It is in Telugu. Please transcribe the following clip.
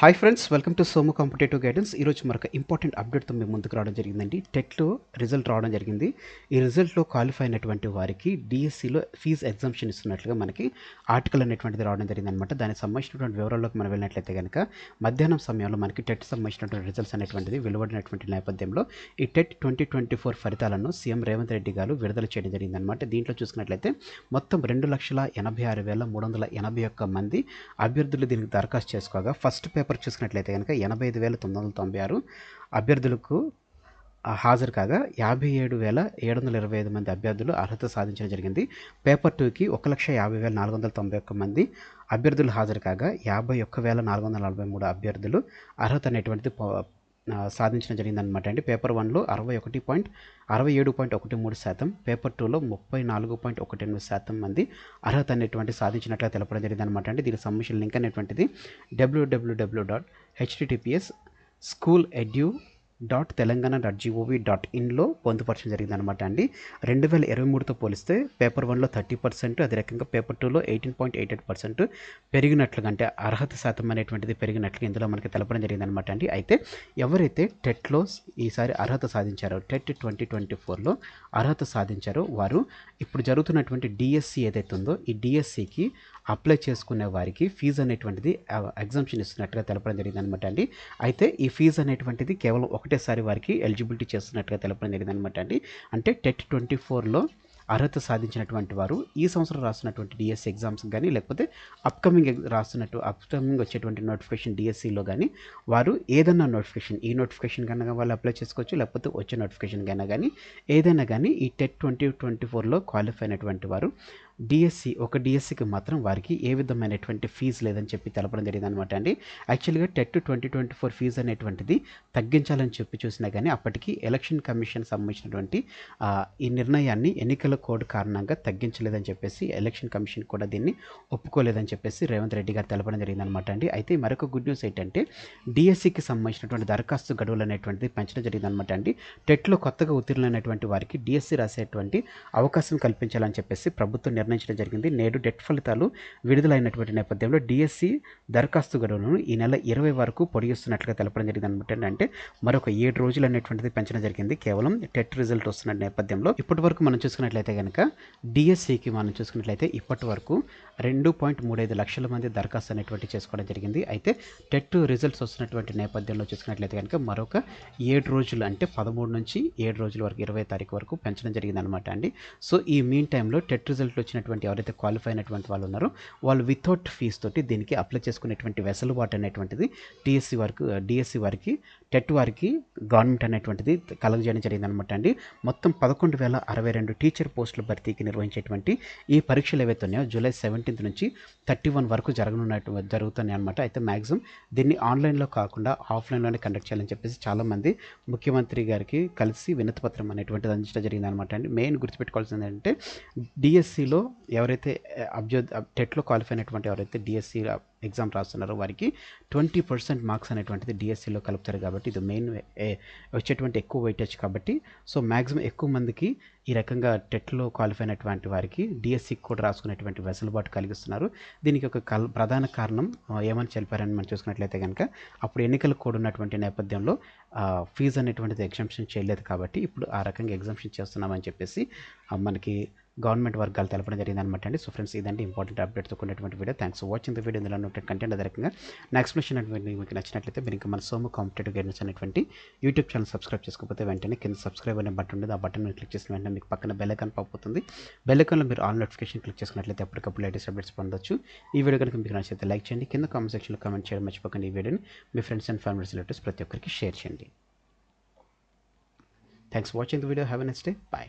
Hi friends welcome to Somu competitive guidance ఈరోజు మరొక ఇంపార్టెంట్ అప్డేట్తో మేము ముందుకు రావడం జరిగిందండి. టెట్లో రిజల్ట్ రావడం జరిగింది. ఈ రిజల్ట్లో క్వాలిఫై అయినటువంటి వారికి డిఎస్సిలో ఫీజు ఎగ్జామ్షన్ ఇస్తున్నట్లుగా మనకి ఆర్టికల్ అనేటువంటిది రావడం జరిగింది అనమాట దానికి సంబంధించినటువంటి వివరాల్లోకి మనం వెళ్ళినట్లయితే కనుక మధ్యాహ్నం సమయంలో మనకి టెట్ సంబంధించినటువంటి రిజల్ట్స్ అనేటువంటిది వెలువడినటువంటి నేపథ్యంలో ఈ టెట్ ట్వంటీ ట్వంటీ ఫోర్ ఫలితాలను సీఎం రేవంత్ రెడ్డి గారు విడుదల చేయడం జరిగిందనమాట దీంట్లో చూసుకున్నట్లయితే మొత్తం రెండు లక్షల ఎనభై ఆరు వేల మూడు వందల ఎనభై ఒక్క మంది అభ్యర్థులు దీనికి దరఖాస్తు చేసుకోగా ఫస్ట్ పేపర్ చూసుకున్నట్లయితే కనుక ఎనభై ఐదు వేల తొమ్మిది వందల తొంభై ఆరు అభ్యర్థులకు హాజరు కాగా యాభై ఏడు వేల ఏడు వందల ఇరవై ఐదు మంది అభ్యర్థులు అర్హత సాధించడం జరిగింది. పేపర్ టూకి ఒక లక్ష యాభై వేల నాలుగు వందల తొంభై ఒక్క మంది అభ్యర్థులు హాజరు కాగా యాభై ఒక్క వేల నాలుగు వందల నలభై మూడు అభ్యర్థులు అర్హత అనేటువంటిది సాధించడం జరిగిందనమాట అండి. పేపర్ వన్లో అరవై ఒకటి పాయింట్ అరవై ఏడు పాయింట్ ఒకటి మూడు శాతం పేపర్ టూలో ముప్పై నాలుగు పాయింట్ ఒకటి ఎనిమిది శాతం మంది అర్హత అనేటువంటి సాధించినట్లు తెలపడం జరిగిందనమాట అండి. దీనికి సంబంధించిన లింక్ అనేటువంటిది WWW dot HTTPS school edu dot Telangana dot GOV dot ఇన్లో పొందుపరచడం జరిగిందనమాట అండి. రెండు వేల ఇరవై మూడుతో పోలిస్తే పేపర్ వన్లో థర్టీ పర్సెంట్ అదే రకంగా పేపర్ టూలో eighteen point eight eight percent పెరిగినట్లుగా అంటే అర్హత శాతం అనేటువంటిది పెరిగినట్లుగా ఇందులో మనకి తెలపడం జరిగిందనమాట అండి. అయితే ఎవరైతే టెట్లో ఈసారి అర్హత సాధించారో టెట్ ట్వంటీ ట్వంటీ ఫోర్లో అర్హత సాధించారో వారు ఇప్పుడు జరుగుతున్నటువంటి డిఎస్సి ఏదైతే ఉందో ఈ డిఎస్సికి అప్లై చేసుకునే వారికి ఫీజు అనేటువంటిది ఎగ్జామ్షన్ ఇస్తున్నట్టుగా తెలపడం జరిగింది అనమాట అండి. అయితే ఈ ఫీజు అనేటువంటిది కేవలం ఒకటేసారి వారికి ఎలిజిబిలిటీ చేస్తున్నట్టుగా తెలపడం జరిగిందనమాట అండి. అంటే టెట్ ట్వంటీ ఫోర్లో అర్హత సాధించినటువంటి వారు ఈ సంవత్సరం రాస్తున్నటువంటి డిఎస్సి ఎగ్జామ్స్ కానీ లేకపోతే అప్కమింగ్ రాస్తున్నట్టు అప్కమింగ్ వచ్చేటువంటి నోటిఫికేషన్ డిఎస్సిలో కానీ వారు ఏదైనా నోటిఫికేషన్ ఈ నోటిఫికేషన్ కన్నా వాళ్ళు అప్లై చేసుకోవచ్చు లేకపోతే వచ్చే నోటిఫికేషన్ కన్నా కానీ ఏదైనా కానీ ఈ టెట్ ట్వంటీ ట్వంటీ ఫోర్లో క్వాలిఫై అయినటువంటి వారు డిఎస్సి ఒక డిఎస్సికి మాత్రం వారికి ఏ విధమైనటువంటి ఫీజు లేదని చెప్పి తెలపడం జరిగింది అనమాట అండి యాక్చువల్గా TET twenty twenty four fee అనేటువంటిది తగ్గించాలని చెప్పి చూసినా కానీ అప్పటికి ఎలక్షన్ కమిషన్ సంబంధించినటువంటి ఈ నిర్ణయాన్ని ఎన్నికల కోడ్ కారణంగా తగ్గించలేదని చెప్పేసి ఎలక్షన్ కమిషన్ కూడా దీన్ని ఒప్పుకోలేదని చెప్పేసి రేవంత్ రెడ్డి గారు తెలపడం జరిగింది అనమాట అండి. అయితే మరొక గుడ్ న్యూస్ ఏంటంటే డిఎస్సికి సంబంధించినటువంటి దరఖాస్తు గడువులు అనేటువంటిది పెంచడం జరిగింది అనమాట అండి. టెట్లో కొత్తగా ఉత్తీర్ణులైనటువంటి వారికి డిఎస్సి రాసేటువంటి అవకాశం కల్పించాలని చెప్పేసి ప్రభుత్వం నిర్ణయించడం జరిగింది. నేడు డెట్ ఫలితాలు విడుదలైనటువంటి నేపథ్యంలో డిఎస్సి దరఖాస్తు గడువులను ఈ నెల ఇరవై వరకు పొడిగిస్తున్నట్లుగా తెలపడం జరిగింది అనమాట. అంటే మరొక ఏడు రోజులు అనేటువంటిది పెంచడం జరిగింది. కేవలం టెట్ రిజల్ట్ వస్తున్న నేపథ్యంలో ఇప్పటి వరకు మనం చూసుకున్నట్లయితే కనుక డిఎస్సికి మనం చూసుకున్నట్లయితే ఇప్పటి వరకు రెండు పాయింట్ మూడు ఐదు లక్షల మంది దరఖాస్తు అనేటువంటి చేసుకోవడం జరిగింది. అయితే టెట్ రిజల్ట్స్ వస్తున్నటువంటి నేపథ్యంలో చూసుకున్నట్లయితే కనుక మరొక ఏడు రోజులు అంటే పదమూడు నుంచి ఏడు రోజుల వరకు ఇరవై తారీఖు వరకు పెంచడం జరిగింది అనమాట అండి. సో ఈ మీన్ టైంలో టెట్ రిజల్ట్ వచ్చిన వచ్చినటువంటి ఎవరైతే క్వాలిఫై అయినటువంటి వాళ్ళు ఉన్నారో వాళ్ళు వితౌట్ ఫీజ్ తోటి దీనికి అప్లై చేసుకునేటువంటి వెసలుబాటు అనేటువంటిది డిఎస్సి వారికి డిఎస్సి వారికి టెట్ వారికి గవర్నమెంట్ అనేటువంటిది కలగజేయడం జరిగింది అనమాట అండి. మొత్తం పదకొండు వేల అరవై రెండు టీచర్ పోస్టుల భర్తీకి నిర్వహించేటువంటి ఈ పరీక్షలు ఏవైతే ఉన్నాయో జూలై సెవెంటీన్త్ నుంచి థర్టీ వన్ వరకు జరగనున్నట్టు జరుగుతున్నాయి అనమాట అయితే మ్యాక్సిమం దీన్ని ఆన్లైన్లో కాకుండా ఆఫ్లైన్లోనే కండక్ట్ చేయాలని చెప్పేసి చాలామంది ముఖ్యమంత్రి గారికి కలిసి వినతిపత్రం అనేటువంటిది అందించడం జరిగింది అనమాట అండి. మెయిన్ గుర్తుపెట్టుకోవాల్సింది ఏంటంటే డిఎస్సిలో ఎవరైతే అభ్యర్థి టెట్లో క్వాలిఫై అయినటువంటి ఎవరైతే డిఎస్సి ఎగ్జామ్ రాస్తున్నారో వారికి ట్వంటీ పర్సెంట్ మార్క్స్ అనేటువంటిది డిఎస్సిలో కలుపుతారు కాబట్టి ఇది మెయిన్ వచ్చేటువంటి ఎక్కువ వెయిటేజ్ కాబట్టి. సో మ్యాక్సిమం ఎక్కువ మందికి ఈ రకంగా టెట్లో క్వాలిఫై అయినటువంటి వారికి డిఎస్సికి కూడా రాసుకునేటువంటి వెసులుబాటు కలిగిస్తున్నారు. దీనికి ఒక కల్ ప్రధాన కారణం ఏమని చెప్పారని మనం చూసుకున్నట్లయితే కనుక అప్పుడు ఎన్నికలు కూడా ఉన్నటువంటి నేపథ్యంలో ఫీజు అనేటువంటిది ఎగ్జామ్షన్ చేయలేదు కాబట్టి ఇప్పుడు ఆ రకంగా ఎగ్జామ్షన్ చేస్తున్నామని చెప్పేసి మనకి గవర్నమెంట్ వర్గాలు తెలపడం జరిగింది అనమాట అండి. సో ఫ్రెండ్స్ ఇదంటే ఇంపార్టెంట్ అప్డేట్తో ఉన్నటువంటి video. Thanks for watching the video. ఇందులో ఉన్నటువంటి కంటెంట్ అదే రకంగా. నా ఎక్స్ప్లెనేషన్ అనేటువంటి మీకు నచ్చినట్లయితే మీరు ఇంకా మన సోము కాంపిటేటివ్ గైడెన్స్ అనేటువంటి యూట్యూబ్ ఛానల్ సబ్స్క్రైబ్ చేసుకోకపోతే వెంటనే కింద సబ్స్క్రైబ్ అనే బటన్ ఉంటుంది ఆ బటన్ క్లిక్ చేసిన వెంటనే మీకు పక్కన బెల్ ఐకాన్ పప్పుతుంది మీరు ఆల్ నోటిఫికేషన్ క్లిక్ చేసుకున్నట్లయితే అప్పటికప్పుడు లేటెస్ట్ అప్డేట్స్ పొందొచ్చు. ఈ వీడియో కనుక మీకు నచ్చితే లైక్ చేయండి. కింద కామెంట్ సెక్షన్లో కామెంట్ చేయడం మర్చిపోకండి ఈ వీడియోని మీ ఫ్రెండ్స్ అండ్ ఫ్యామిలీస్ రిలేటివ్స్ ప్రతి ఒక్కరికి షేర్ చేయండి. Thanks watching the video have a next day bye